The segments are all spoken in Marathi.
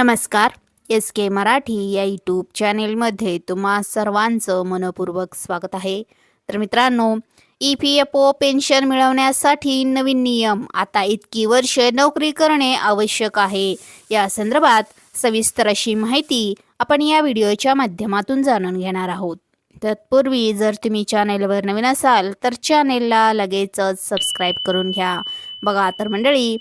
नमस्कार एस के मराठी या यूट्यूब चॅनेलमध्ये तुम्हा सर्वांचं मनपूर्वक स्वागत आहे. तर मित्रांनो E P F O pension मिळवण्यासाठी नवीन नियम आता इतकी वर्ष नोकरी करणे आवश्यक आहे. या संदर्भात सविस्तर अशी माहिती आपण या व्हिडिओच्या माध्यमातून जाणून घेणार आहोत. तत्पूर्वी जर तुम्ही चॅनेलवर नवीन असाल तर चॅनेलला लगेचच सबस्क्राईब करून घ्या. बघा तर मंडळी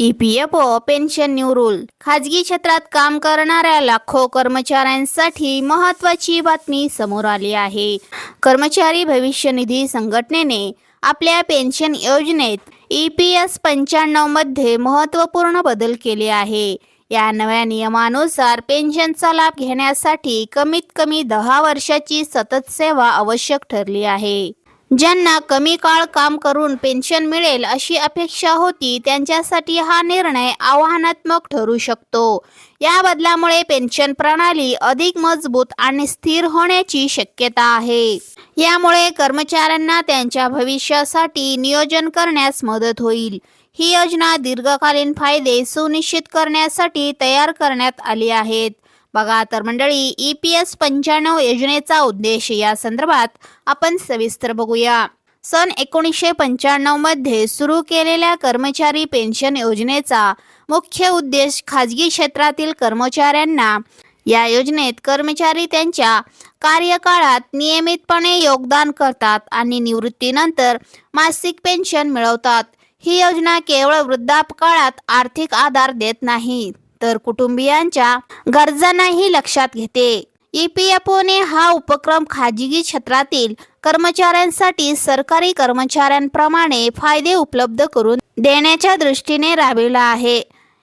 E P F O pension new rule. खाजगी क्षेत्रात काम करणाऱ्या लाखो कर्मचाऱ्यांसाठी महत्वाची बातमी समोर आली आहे. कर्मचारी भविष्य निधी संघटनेने आपल्या पेन्शन योजनेत ई पी एस पंच्याण्णवमध्ये महत्त्वपूर्ण बदल केले आहे. या नव्या नियमानुसार पेन्शनचा लाभ घेण्यासाठी कमीत कमी दहा वर्षाची सतत सेवा आवश्यक ठरली आहे. ज्यांना कमी काळ काम करून पेन्शन मिळेल अशी अपेक्षा होती त्यांच्यासाठी हा निर्णय आव्हानात्मक ठरू शकतो. या बदलामुळे पेन्शन प्रणाली अधिक मजबूत आणि स्थिर होण्याची शक्यता आहे. यामुळे कर्मचाऱ्यांना त्यांच्या भविष्यासाठी नियोजन करण्यास मदत होईल. ही योजना दीर्घकालीन फायदे सुनिश्चित करण्यासाठी तयार करण्यात आली आहेत. बघा तर मंडळी ई पी एस पंच्याण्णव योजनेचा उद्देश या संदर्भात आपण सविस्तर बघूया. सन एकोणीसशे पंच्याण्णवमध्ये सुरू केलेल्या कर्मचारी पेन्शन योजनेचा मुख्य उद्देश खाजगी क्षेत्रातील कर्मचाऱ्यांना या योजनेत कर्मचारी त्यांच्या कार्यकाळात नियमितपणे योगदान करतात आणि निवृत्तीनंतर मासिक पेन्शन मिळवतात. ही योजना केवळ वृद्धापकाळात आर्थिक आधार देत नाही. तर कुटुंबियांच्या गरजांनाही लक्षात घेते. ई पी एफ ओने हा उपक्रम खाजगी क्षेत्रातील कर्मचाऱ्यांसाठी सरकारी कर्मचाऱ्यांप्रमाणे फायदे उपलब्ध करून देण्याच्या दृष्टीने राबविला आहे.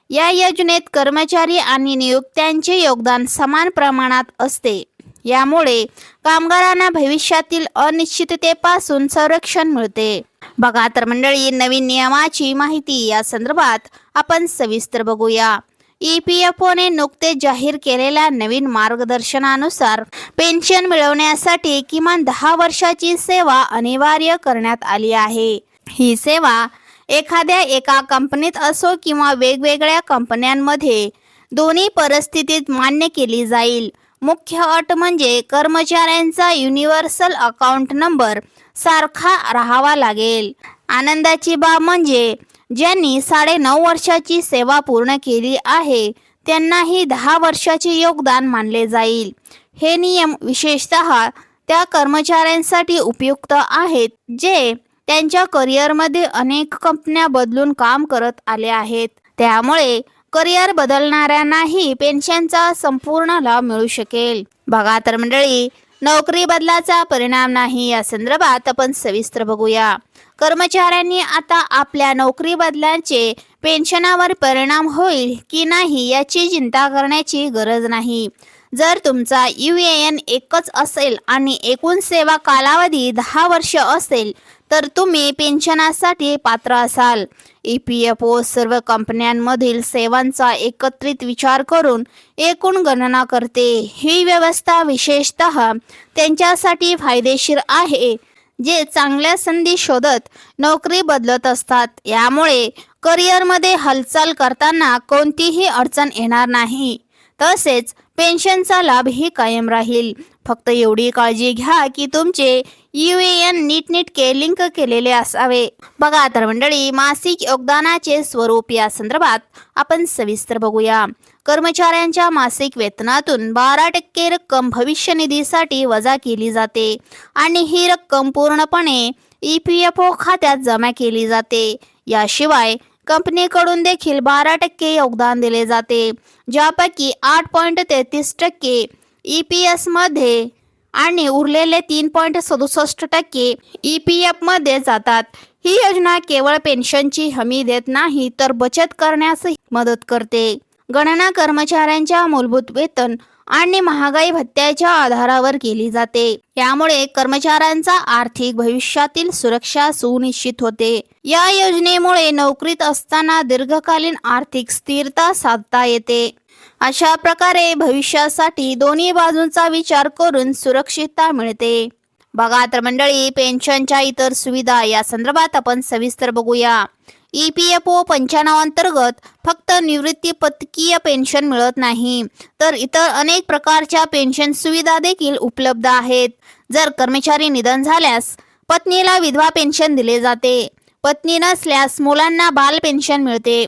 या योजनेत कर्मचारी आणि नियुक्त्यांचे योगदान समान प्रमाणात असते. यामुळे कामगारांना भविष्यातील अनिश्चिततेपासून संरक्षण मिळते. बघा तर मंडळी नवीन नियमाची माहिती या संदर्भात आपण सविस्तर बघूया. ई पी एफ ओने नुकतेच जाहीर केलेल्या नवीन मार्गदर्शनानुसार पेन्शन मिळवण्यासाठी किमान दहा वर्षाची सेवा अनिवार्य करण्यात आली आहे. ही सेवा एखाद्या एका कंपनीत असो किंवा वेगवेगळ्या कंपन्यांमध्ये दोन्ही परिस्थितीत मान्य केली जाईल. मुख्य अट म्हणजे कर्मचाऱ्यांचा युनिव्हर्सल अकाउंट नंबर सारखा राहावा लागेल. आनंदाची बाब म्हणजे ज्यांनी साडे नऊ वर्षाची सेवा पूर्ण केली आहे त्यांनाही दहा वर्षाचे योगदान मानले जाईल. हे नियम विशेषत त्या कर्मचाऱ्यांसाठी उपयुक्त आहेत जे त्यांच्या करिअरमध्ये अनेक कंपन्या बदलून काम करत आले आहेत. त्यामुळे करिअर बदलणाऱ्यांनाही पेन्शनचा संपूर्ण लाभ मिळू शकेल. बघा तर मंडळी नोकरी बदलाचा परिणाम नाही या संदर्भात आपण सविस्तर बघूया. कर्मचाऱ्यांनी आता आपल्या नोकरी बदलांचे पेन्शनावर परिणाम होईल की नाही याची चिंता करण्याची गरज नाही. जर तुमचा यू ए एन एकच असेल आणि एकूण सेवा कालावधी दहा वर्ष असेल तर तुम्ही पेन्शनासाठी पात्र असाल. ई पी एफ ओ सर्व कंपन्यांमधील सेवांचा एकत्रित विचार करून एकूण गणना करते. ही व्यवस्था विशेषत त्यांच्यासाठी फायदेशीर आहे जे चांगल्या संधी शोधत नोकरी बदलत असतात. यामुळे करिअरमध्ये हालचाल करताना कोणतीही अडचण येणार नाही. तसेच पेन्शनचा लाभही कायम राहील. फक्त एवढी काळजी घ्या की तुमचे यू ए एन नीटनीटके लिंक केलेले असावे. बघा तर मंडळी मासिक योगदानाचे स्वरूप या संदर्भात आपण सविस्तर बघूया. कर्मचाऱ्यांच्या मासिक वेतनातून बारा टक्के रक्कम भविष्य निधीसाठी वजा केली जाते आणि ही रक्कम पूर्णपणे ई पी एफ ओ खात्यात जमा केली जाते. याशिवाय कंपनीकडून देखील बारा टक्के योगदान दिले जाते ज्यापैकी आठ पॉईंट तेहतीस टक्के ई पी एसमध्ये आणि उरलेले तीन पॉईंट सदुसष्ट टक्के ई पी एफमध्ये जातात. ही योजना केवळ पेन्शनची हमी देत नाही तर बचत करण्यासही मदत करते. गणना कर्मचाऱ्यांच्या मूलभूत वेतन आणि महागाई भत्त्याच्या आधारावर केली जाते. यामुळे कर्मचाऱ्यांचा आर्थिक भविष्यातील सुरक्षा सुनिश्चित होते. या योजनेमुळे नोकरीत असताना दीर्घकालीन आर्थिक स्थिरता साधता येते. अशा प्रकारे भविष्यासाठी दोन्ही बाजूंचा विचार करून सुरक्षितता मिळते. बघा तर मंडळी पेन्शनच्या इतर सुविधा या संदर्भात आपण सविस्तर बघूया. ई पी एफ ओ पंच्याण्णव अंतर्गत फक्त निवृत्ती पथकीय पेन्शन मिळत नाही तर इतर अनेक प्रकारच्या पेन्शन सुविधा देखील उपलब्ध आहेत. जर कर्मचारी निधन झाल्यास पत्नीला विधवा पेन्शन दिले जाते. पत्नी नसल्यास मुलांना बाल पेन्शन मिळते.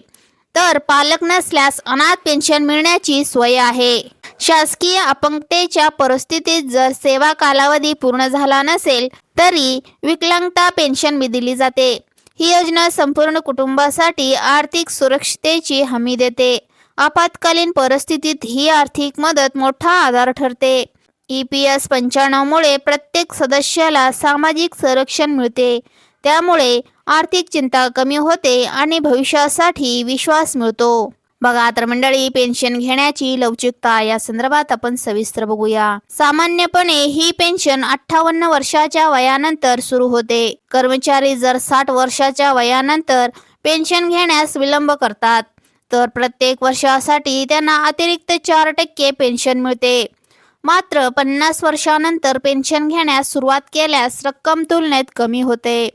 तर पालक नसल्यास अनाथ पेन्शन मिळण्याची सोय आहे. शासकीय अपंगतेच्या परिस्थितीत जर सेवा कालावधी पूर्ण झाला नसेल तरी विकलांगता पेन्शन दिली जाते. ही योजना संपूर्ण कुटुंबासाठी आर्थिक सुरक्षितेची हमी देते. आपत्कालीन परिस्थितीत ही आर्थिक मदत मोठा आधार ठरते. ई पी एस पंच्याण्णवमुळे प्रत्येक सदस्याला सामाजिक संरक्षण मिळते. त्यामुळे आर्थिक चिंता कमी होते आणि भविष्यासाठी विश्वास मिळतो. बघा तर मंडळी पेन्शन घेण्याची लवचिकता या संदर्भात आपण सविस्तर बघूया. सामान्यपणे ही पेन्शन अठ्ठावन्न वर्षाच्या वयानंतर सुरू होते. कर्मचारी जर साठ वर्षाच्या वयानंतर पेन्शन घेण्यास विलंब करतात तर प्रत्येक वर्षासाठी त्यांना अतिरिक्त चार टक्के पेन्शन मिळते. मात्र पन्नास वर्षानंतर पेन्शन घेण्यास सुरुवात केल्यास रक्कम तुलनेत कमी होते.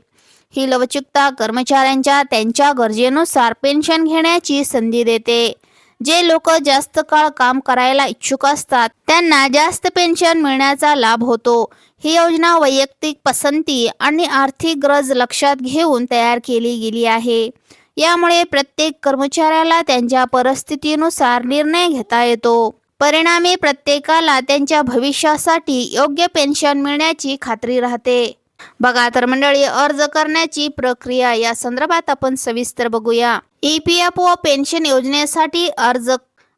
ही लवचिकता कर्मचाऱ्यांच्या त्यांच्या गरजेनुसार पेन्शन घेण्याची संधी देते. जे लोक जास्त काळ काम करायला इच्छुक असतात त्यांना जास्त पेन्शन मिळण्याचा लाभ होतो. ही योजना वैयक्तिक पसंती आणि आर्थिक गरज लक्षात घेऊन तयार केली गेली आहे. यामुळे प्रत्येक कर्मचाऱ्याला त्यांच्या परिस्थितीनुसार निर्णय घेता येतो. परिणामी प्रत्येकाला त्यांच्या भविष्यासाठी योग्य पेन्शन मिळण्याची खात्री राहते. बघा तर मंडळी अर्ज करण्याची प्रक्रिया या संदर्भात आपण सविस्तर बघूया. E P F O pension योजनेसाठी अर्ज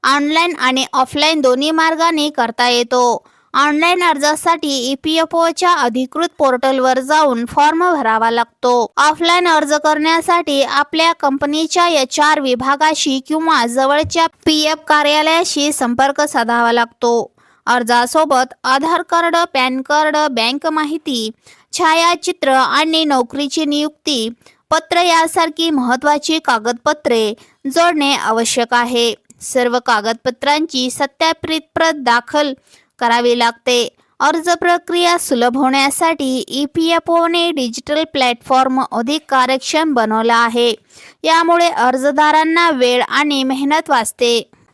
ऑनलाईन आणि ऑफलाईन दोन्ही मार्गाने करता येतो. ऑनलाईन अर्जासाठी ई पी एफ ओच्या अधिकृत पोर्टलवर जाऊन फॉर्म भरावा लागतो. ऑफलाईन अर्ज करण्यासाठी आपल्या कंपनीच्या एच आर विभागाशी किंवा जवळच्या पी एफ कार्यालयाशी संपर्क साधावा लागतो. अर्जासोबत Aadhaar card PAN card bank माहिती छायाचित्र आणि नोकरीची नियुक्ती पत्र यासारखी महत्वाची कागदपत्रे जोडणे आवश्यक आहे. सर्व कागदपत्रांची सत्यापित प्रत दाखल करावी लागते. अर्ज प्रक्रिया सुलभ होण्यासाठी ई पी एफ ओने डिजिटल प्लॅटफॉर्म अधिक कार्यक्षम बनवला आहे. यामुळे अर्जदारांना वेळ आणि मेहनत वाचते.